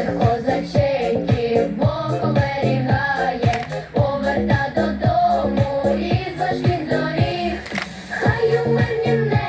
Ветер Бог оберігає, поверта додому і важких доріг, хай у не.